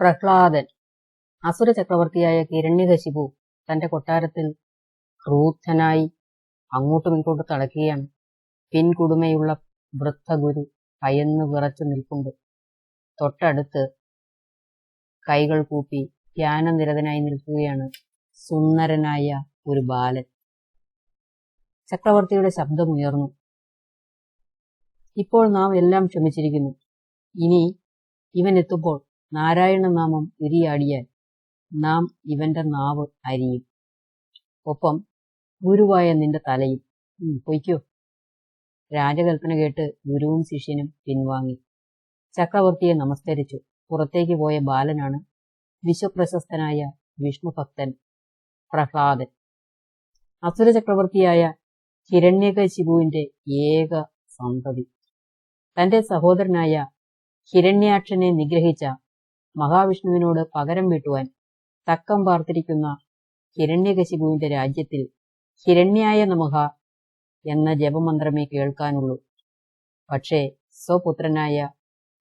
പ്രഹ്ലാദൻ അസുര ചക്രവർത്തിയായ കിരണ്യകശിപു തന്റെ കൊട്ടാരത്തിൽ ക്രൂദ്ധനായി അങ്ങോട്ടും ഇങ്ങോട്ടും തളക്കുകയാണ് പിൻകുടുമയുള്ള വൃദ്ധഗുരു ഭയന്ന് വിറച്ചു നിൽപ്പുണ്ട്. തൊട്ടടുത്ത് കൈകൾ കൂപ്പി ധ്യാനനിരതനായി നിൽക്കുകയാണ് സുന്ദരനായ ഒരു ബാലൻ. ചക്രവർത്തിയുടെ ശബ്ദമുയർന്നു ഇപ്പോൾ നാം എല്ലാം ക്ഷമിച്ചിരിക്കുന്നു. ഇനി ഇവൻ എത്തുമ്പോൾ നാരായണ നാമം ഉരിയാടിയാൽ നാം ഇവന്റെ നാവ് അരിയും. ഒപ്പം ഗുരുവായ നിന്റെ തലയും. പൊയ്ക്കോ. രാജകൽപ്പന കേട്ട് ഗുരുവും ശിഷ്യനും പിൻവാങ്ങി. ചക്രവർത്തിയെ നമസ്കരിച്ചു. പുറത്തേക്ക് പോയ ബാലനാണ് വിശ്വപ്രശസ്തനായ വിഷ്ണുഭക്തൻ പ്രഹ്ലാദൻ. അസുര ചക്രവർത്തിയായ ഹിരണ്യകശിപുവിന്റെ ഏക സന്തതി. തന്റെ സഹോദരനായ ഹിരണ്യാക്ഷനെ നിഗ്രഹിച്ച മഹാവിഷ്ണുവിനോട് പകരം വീട്ടുവാൻ തക്കം പാർത്തിരിക്കുന്ന ഹിരണ്യകശിപുവിന്റെ രാജ്യത്തിൽ ഹിരണ്യായ നമഹ എന്ന ജപമന്ത്രമേ കേൾക്കാനുള്ളൂ. പക്ഷേ സ്വപുത്രനായ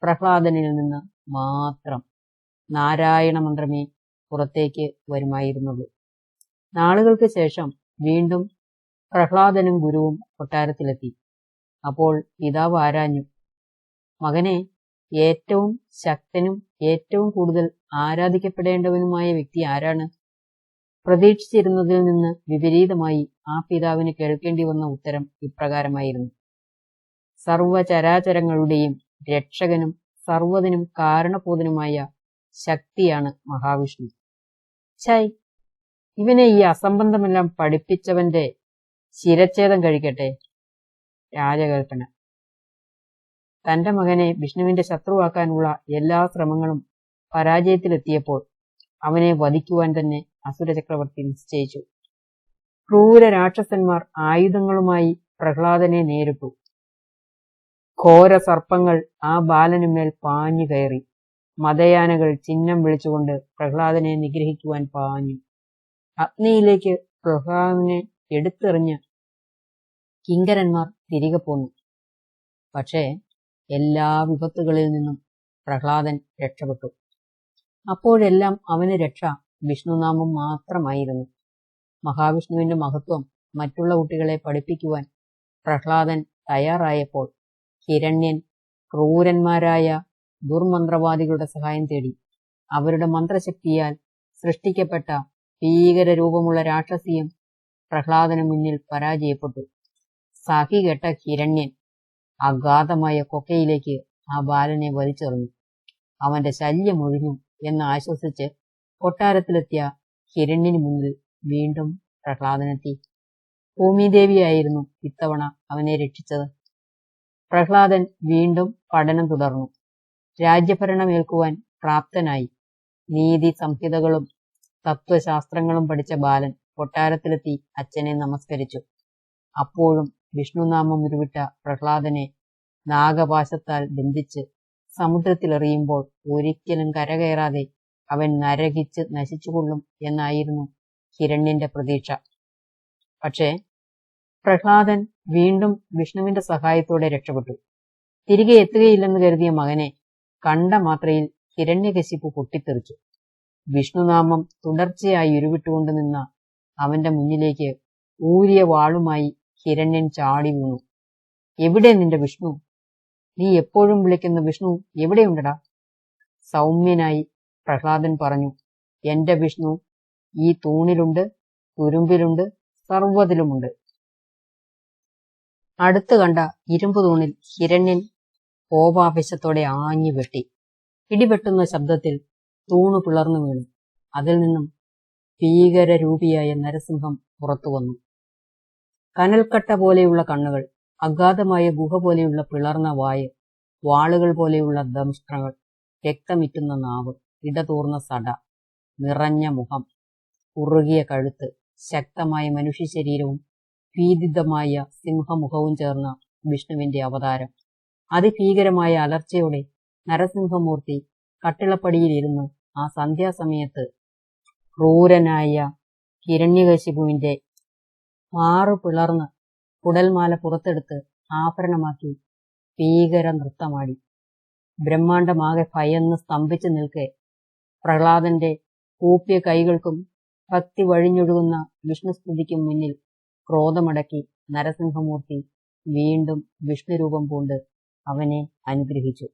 പ്രഹ്ലാദനിൽ നിന്ന് മാത്രം നാരായണ മന്ത്രമേ പുറത്തേക്ക് വരുമായിരുന്നുള്ളൂ. നാളുകൾക്ക് ശേഷം വീണ്ടും പ്രഹ്ലാദനും ഗുരുവും കൊട്ടാരത്തിലെത്തി. അപ്പോൾ പിതാവ് ആരാഞ്ഞു? മകനെ ഏറ്റവും ശക്തനും ഏറ്റവും കൂടുതൽ ആരാധിക്കപ്പെടേണ്ടവനുമായ വ്യക്തി ആരാണ്? പ്രതീക്ഷിച്ചിരുന്നതിൽ നിന്ന് വിപരീതമായി ആ പിതാവിന് കേൾക്കേണ്ടി വന്ന ഉത്തരം ഇപ്രകാരമായിരുന്നു. സർവചരാചരങ്ങളുടെയും രക്ഷകനും സർവതിനും കാരണപോതനുമായ ശക്തിയാണ് മഹാവിഷ്ണു. ഛായ് ഇവനെ ഈ അസംബന്ധമെല്ലാം പഠിപ്പിച്ചവന്റെ ശിരച്ഛേദം കഴിക്കട്ടെ? രാജകൽപ്പന. തന്റെ മകനെ വിഷ്ണുവിന്റെ ശത്രുവാക്കാനുള്ള എല്ലാ ശ്രമങ്ങളും പരാജയത്തിലെത്തിയപ്പോൾ അവനെ വധിക്കുവാൻ തന്നെ അസുര ചക്രവർത്തി നിശ്ചയിച്ചു. ക്രൂര രാക്ഷസന്മാർ ആയുധങ്ങളുമായി പ്രഹ്ലാദനെ നേരിട്ടു. ഘോര സർപ്പങ്ങൾ ആ ബാലനുമേൽ പാഞ്ഞു കയറി. മതയാനകൾ ചിഹ്നം വിളിച്ചുകൊണ്ട് പ്രഹ്ലാദനെ നിഗ്രഹിക്കുവാൻ പാഞ്ഞു. അഗ്നിയിലേക്ക് പ്രഹ്ലാദനെ എടുത്തെറിഞ്ഞ് കിങ്കരന്മാർ തിരികെ പോന്നു. പക്ഷേ എല്ലാ വിപത്തുകളിൽ നിന്നും പ്രഹ്ലാദൻ രക്ഷപ്പെട്ടു. അപ്പോഴെല്ലാം അവന് രക്ഷ വിഷ്ണുനാമം മാത്രമായിരുന്നു. മഹാവിഷ്ണുവിന്റെ മഹത്വം മറ്റുള്ള കുട്ടികളെ പഠിപ്പിക്കുവാൻ പ്രഹ്ലാദൻ തയ്യാറായപ്പോൾ ഹിരണ്യൻ ക്രൂരന്മാരായ ദുർമന്ത്രവാദികളുടെ സഹായം തേടി അവരുടെ മന്ത്രശക്തിയാൽ സൃഷ്ടിക്കപ്പെട്ട ഭീകര രൂപമുള്ള രാക്ഷസിയും പ്രഹ്ലാദന് മുന്നിൽ പരാജയപ്പെട്ടു. സഹി കേട്ട ഹിരണ്യൻ അഗാധമായ കൊക്കയിലേക്ക് ആ ബാലനെ വലിച്ചെറിഞ്ഞു. അവന്റെ ശല്യം ഒഴിഞ്ഞു എന്ന് ആശ്വസിച്ച് കൊട്ടാരത്തിലെത്തിയ ഹിരണ്യന് മുന്നിൽ വീണ്ടും പ്രഹ്ലാദനെത്തി. ഭൂമിദേവിയായിരുന്നു ഇത്തവണ അവനെ രക്ഷിച്ചത്. പ്രഹ്ലാദൻ വീണ്ടും പഠനം തുടർന്നു. രാജ്യഭരണമേൽക്കുവാൻ പ്രാപ്തനായി. നീതി സംഹിതകളും തത്വശാസ്ത്രങ്ങളും പഠിച്ച ബാലൻ കൊട്ടാരത്തിലെത്തി അച്ഛനെ നമസ്കരിച്ചു. അപ്പോഴും വിഷ്ണുനാമം ഉരുവിട്ട പ്രഹ്ലാദനെ നാഗപാശത്താൽ ബന്ധിച്ച് സമുദ്രത്തിലെറിയുമ്പോൾ ഒരിക്കലും കരകയറാതെ അവൻ നരകിച്ച് നശിച്ചുകൊള്ളും എന്നായിരുന്നു ഹിരണ്യന്റെ പ്രതീക്ഷ. പക്ഷേ പ്രഹ്ലാദൻ വീണ്ടും വിഷ്ണുവിന്റെ സഹായത്തോടെ രക്ഷപ്പെട്ടു. തിരികെ എത്തുകയില്ലെന്ന് കരുതിയ മകനെ കണ്ട മാത്രയിൽ ഹിരണ്യകശിപ്പ് പൊട്ടിത്തെറിച്ചു. വിഷ്ണുനാമം തുടർച്ചയായി ഉരുവിട്ടുകൊണ്ട് നിന്ന അവന്റെ മുന്നിലേക്ക് ഊരിയ വാളുമായി ഹിരണ്യൻ ചാടി വീണു. എവിടെ നിന്റെ വിഷ്ണു? നീ എപ്പോഴും വിളിക്കുന്ന വിഷ്ണു എവിടെയുണ്ടടാ? സൗമ്യനായി പ്രഹ്ലാദൻ പറഞ്ഞു എന്റെ വിഷ്ണു ഈ തൂണിലുണ്ട് തുരുമ്പിലുണ്ട് സർവതിലുമുണ്ട്. അടുത്ത് കണ്ട ഇരുമ്പ് തൂണിൽ ഹിരണ്യൻ കോപാവേശത്തോടെ ആഞ്ഞു വെട്ടി. ഇടിവെട്ടുന്ന ശബ്ദത്തിൽ തൂണു പിളർന്നു വീണു. അതിൽ നിന്നും ഭീകരരൂപിയായ നരസിംഹം പുറത്തു വന്നു. കനൽക്കട്ട പോലെയുള്ള കണ്ണുകൾ അഗാധമായ ഗുഹ പോലെയുള്ള പിളർന്ന വായ് വാളുകൾ പോലെയുള്ള ദംഷ്ട്രങ്ങൾ രക്തമിറ്റുന്ന നാവ് ഇടതൂർന്ന സട നിറഞ്ഞ മുഖം ഉറുകിയ കഴുത്ത് ശക്തമായ മനുഷ്യ ശരീരവും ഭീതിതമായ സിംഹമുഖവും ചേർന്ന വിഷ്ണുവിന്റെ അവതാരം. അതിഭീകരമായ അലർച്ചയോടെ നരസിംഹമൂർത്തി കട്ടിളപ്പടിയിലിരുന്ന് ആ സന്ധ്യാസമയത്ത് ക്രൂരനായ ഹിരണ്യകശിപുവിന്റെ മാറു പിളർന്ന് കുടൽമാല പുറത്തെടുത്ത് ആഭരണമാക്കി ഭീകര നൃത്തമാടി. ബ്രഹ്മാണ്ടമാകെ ഭയന്ന് സ്തംഭിച്ചു നിൽക്കെ പ്രഹ്ലാദന്റെ കൂപ്പിയ കൈകൾക്കും ഭക്തി വഴിഞ്ഞൊഴുകുന്ന വിഷ്ണുസ്തുതിക്കും മുന്നിൽ ക്രോധമടക്കി നരസിംഹമൂർത്തി വീണ്ടും വിഷ്ണുരൂപം പൂണ്ട് അവനെ അനുഗ്രഹിച്ചു.